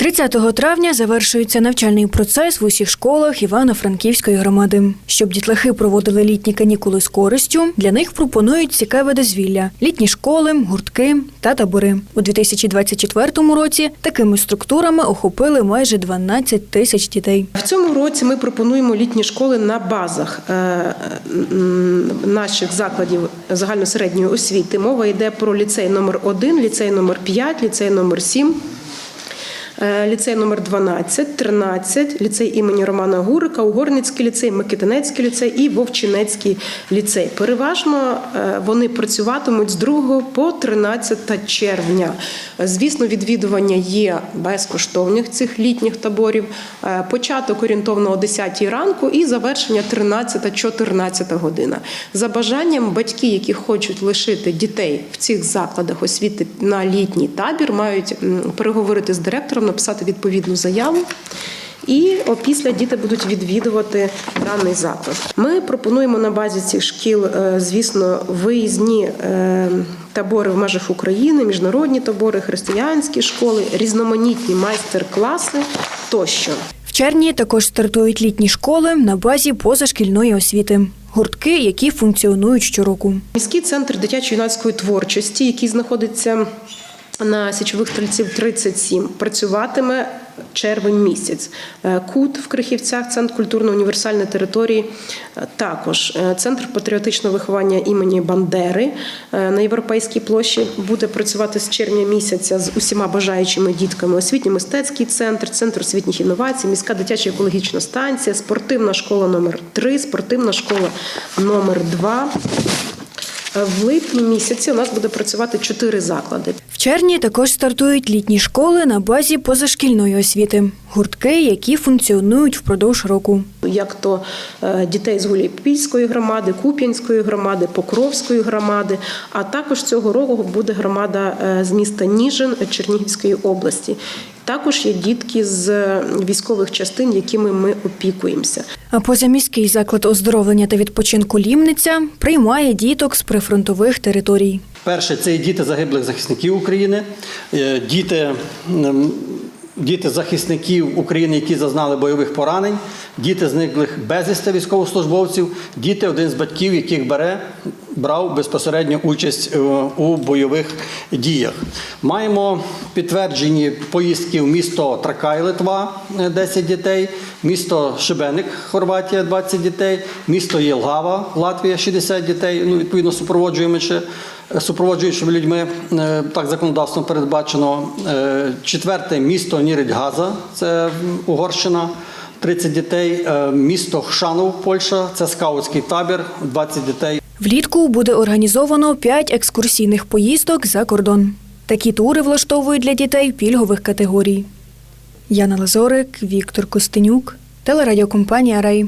30 травня завершується навчальний процес в усіх школах Івано-Франківської громади. Щоб дітлахи проводили літні канікули з користю, для них пропонують цікаве дозвілля: літні школи, гуртки та табори. У 2024 році такими структурами охопили майже 12 тисяч дітей. В цьому році ми пропонуємо літні школи на базах е, наших закладів загальносередньої освіти. Мова йде про ліцей номер 1 ліцей номер 5 ліцей номер 7 е, Ліцей номер 12, 13, ліцей імені Романа Гурика, Угорницький ліцей, Микитинецький ліцей і Вовчинецький ліцей. Переважно е, вони працюватимуть з 2 по 13 червня. Звісно, відвідування є безкоштовних цих літніх таборів. Е, Початок орієнтовно о 10 ранку і завершення 13-14 година. За бажанням батьки, які хочуть лишити дітей в цих закладах освіти на літній табір, мають переговорити з директором, написати відповідну заяву. І опісля діти будуть відвідувати даний заклад. Ми пропонуємо на базі цих шкіл, е, звісно, виїзні е, табори в межах України, міжнародні табори, християнські школи, різноманітні майстер-класи тощо. В червні також стартують літні школи на базі позашкільної освіти. Гуртки, які функціонують щороку. Міський центр дитячо-юнацької творчості, який знаходиться на січових стрільців 37, працюватиме червень місяць. Е, Кут в Крихівцях, центр культурно-універсальної території. е, Також Е, центр патріотичного виховання імені Бандери на європейській площі буде працювати з червня місяця з усіма бажаючими дітками. Освітньо-мистецький центр, центр освітніх інновацій, міська дитяча екологічна станція, спортивна школа номер 3 спортивна школа номер 2 в липні місяці у нас буде працювати чотири заклади. Червні також стартують літні школи на базі позашкільної освіти. Гуртки, які функціонують впродовж року. Як то е, дітей з Гуліпільської громади, Куп'янської громади, Покровської громади, а також цього року буде громада е, з міста Ніжин Чернігівської області. Також є дітки з військових частин, якими ми опікуємося. А позаміський заклад оздоровлення та відпочинку Лімниця приймає діток з прифронтових територій. Перше це діти загиблих захисників України, е, діти, діти захисників України, які зазнали бойових поранень, діти зниклих безвісти військовослужбовців, діти, один з батьків, яких бере, брав безпосередньо участь е, у бойових діях. Маємо підтверджені поїздки в місто Тракай, Литва, е, 10 дітей, місто Шибеник, Хорватія, 20 дітей, місто Єлгава, Латвія, 60 дітей. Ну, відповідно, супроводжуючи, супроводжуючими людьми, е, так законодавством передбачено. Е, Четверте місто Ніридьгаза, це Угорщина. 30 дітей, Е, місто Хшанов, Польща, це скаутський табір, 20 дітей. Влітку буде організовано 5 екскурсійних поїздок за кордон. Такі тури влаштовують для дітей пільгових категорій. Яна Лазорик, Віктор Костенюк, телерадіокомпанія Рей.